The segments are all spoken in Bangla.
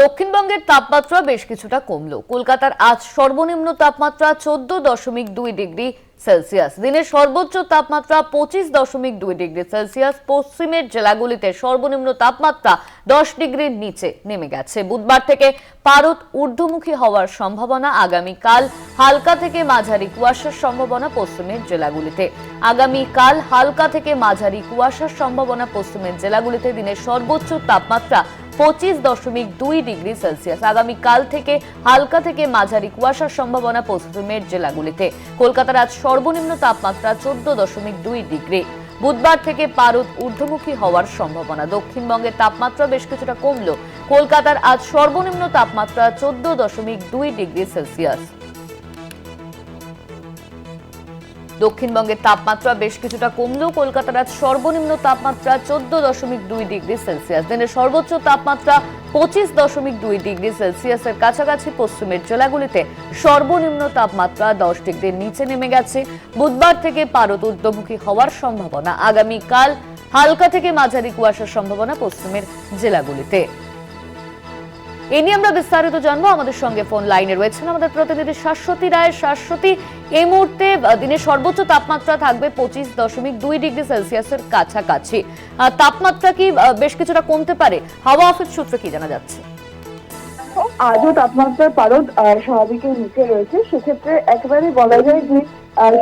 দক্ষিণবঙ্গের তাপমাত্রা বেশ কিছুটা কমলো। কলকাতার আজ সর্বনিম্ন তাপমাত্রা চোদ্দ দশমিক দুই ডিগ্রি সেলসিয়াস। দিনের সর্বোচ্চ তাপমাত্রা পঁচিশ দশমিক দুই ডিগ্রি সেলসিয়াস। পশ্চিমের জেলাগুলিতে সর্বনিম্ন তাপমাত্রা দশ ডিগ্রির নিচে নেমে গেছে। বুধবার থেকে পারদ ঊর্ধ্বমুখী হওয়ার সম্ভাবনা আগামীকাল, হালকা থেকে মাঝারি কুয়াশার সম্ভাবনা পশ্চিমের জেলাগুলিতে। আগামীকাল হালকা থেকে মাঝারি কুয়াশার সম্ভাবনা পশ্চিমের জেলাগুলিতে দিনের সর্বোচ্চ তাপমাত্রা পঁচিশ দশমিক দুই ডিগ্রি সেলসিয়াস। আগামীকাল থেকে হালকা থেকে মাঝারি কুয়াশার সম্ভাবনা পশ্চিমের জেলাগুলিতে। কলকাতার আজ সর্বনিম্ন তাপমাত্রা চোদ্দ দশমিক দুই ডিগ্রি। বুধবার থেকে পারদ ঊর্ধ্বমুখী হওয়ার সম্ভাবনা। দক্ষিণবঙ্গের তাপমাত্রা বেশ কিছুটা কমল কলকাতার আজ সর্বনিম্ন তাপমাত্রা চোদ্দ দশমিক দুই ডিগ্রি সেলসিয়াস। দক্ষিণবঙ্গের তাপমাত্রা বেশ কিছুটা কমলেও কলকাতার আজ সর্বনিম্ন তাপমাত্রা চোদ্দ দশমিক দুই ডিগ্রি সেলসিয়াস। দিনের সর্বোচ্চ তাপমাত্রা পঁচিশ দশমিক দুই ডিগ্রি সেলসিয়াসের কাছাকাছি পশ্চিমের জেলাগুলিতে সর্বনিম্ন তাপমাত্রা দশ ডিগ্রির নিচে নেমে গেছে। বুধবার থেকে পারদ ঊর্ধ্বমুখী হওয়ার সম্ভাবনা। আগামীকাল হালকা থেকে মাঝারি কুয়াশার সম্ভাবনা পশ্চিমের জেলাগুলিতে। এ নিয়ে আমরা বিস্তারিত জানব। আমাদের সঙ্গে ফোন লাইনে রয়েছেন আমাদের প্রতিনিধি শাশ্বতী রায়। শাশ্বতী এই মুহূর্তে দিনের সর্বোচ্চ তাপমাত্রা থাকবে পঁচিশ দশমিক দুই ডিগ্রি সেলসিয়াসের কাছাকাছি। তাপমাত্রা কি বেশ কিছুটা কমতে পারে? হাওয়া অফিস সূত্রে কি জানা যাচ্ছে? আজও তাপমাত্রার পারদ স্বাভাবিকের নিচে রয়েছে। সেক্ষেত্রে একেবারে বলা যায় যে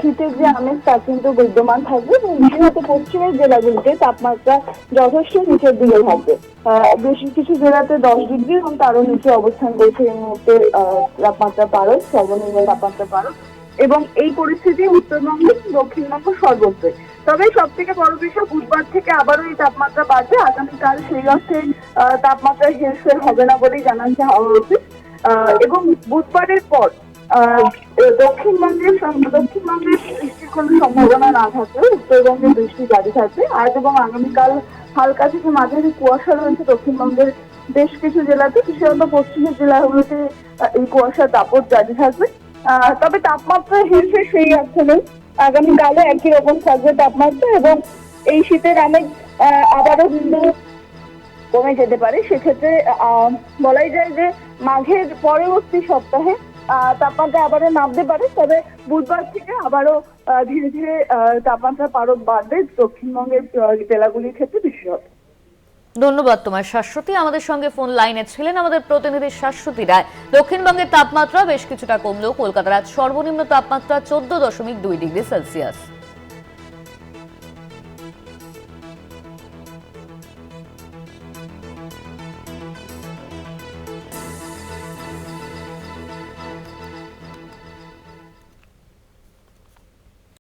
শীতের যে আমেজ তা কিন্তু বিদ্যমান থাকবে। এবং বিশেষত পশ্চিমের জেলাগুলিতে তাপমাত্রা যথেষ্ট নিচের দিকে থাকবে। বেশ কিছু জেলাতে দশ ডিগ্রি এবং তারও নিচে অবস্থান করছে এই মুহূর্তে তাপমাত্রা পারদ সর্বনিম্ন তাপমাত্রা পারদ। এবং এই পরিস্থিতি উত্তরবঙ্গ দক্ষিণবঙ্গ সর্বত্রই তবে সব থেকে বড় বিষয় বুধবার থেকে আবারও এই তাপমাত্রা বাড়বে। আগামীকাল সেই অর্থে আহ, তাপমাত্রায় হেরফের হবে না বলেই জানাচ্ছে হাওয়া আহ, এবং বুধবারের পর সঙ্গে দক্ষিণবঙ্গের বৃষ্টির কোনো সম্ভাবনা না থাকলেও উত্তরবঙ্গে বৃষ্টি জারি থাকবে আজ এবং আগামীকাল হালকা থেকে মাঝারি কুয়াশা রয়েছে দক্ষিণবঙ্গের বেশ কিছু জেলাতে, বিশেষত পশ্চিমের জেলাগুলোতে এই কুয়াশার দাপট জারি থাকবে। তবে তাপমাত্রা হেরফের সেই অর্থে নেই আগামীকালও একই রকম থাকবে তাপমাত্রা এবং এই শীতের আমেজ আবারও কিন্তু কমে যেতে পারে। সেক্ষেত্রে বলাই যায় যে মাঘের পরবর্তী সপ্তাহে তাপমাত্রা আবারও নামতে পারে, তবে বুধবার থেকে আবারও ধীরে ধীরে তাপমাত্রা পারদ বাড়বে দক্ষিণবঙ্গের জেলাগুলির ক্ষেত্রে বিশেষত। ধন্যবাদ তোমার শাশ্বতী। আমাদের সঙ্গে ফোন লাইনে ছিলেন আমাদের প্রতিনিধি শাশ্বতী রায়। দক্ষিণবঙ্গের তাপমাত্রা বেশ কিছুটা কমলেও কলকাতার আজ সর্বনিম্ন তাপমাত্রা চোদ্দ দশমিক দুই ডিগ্রি সেলসিয়াস।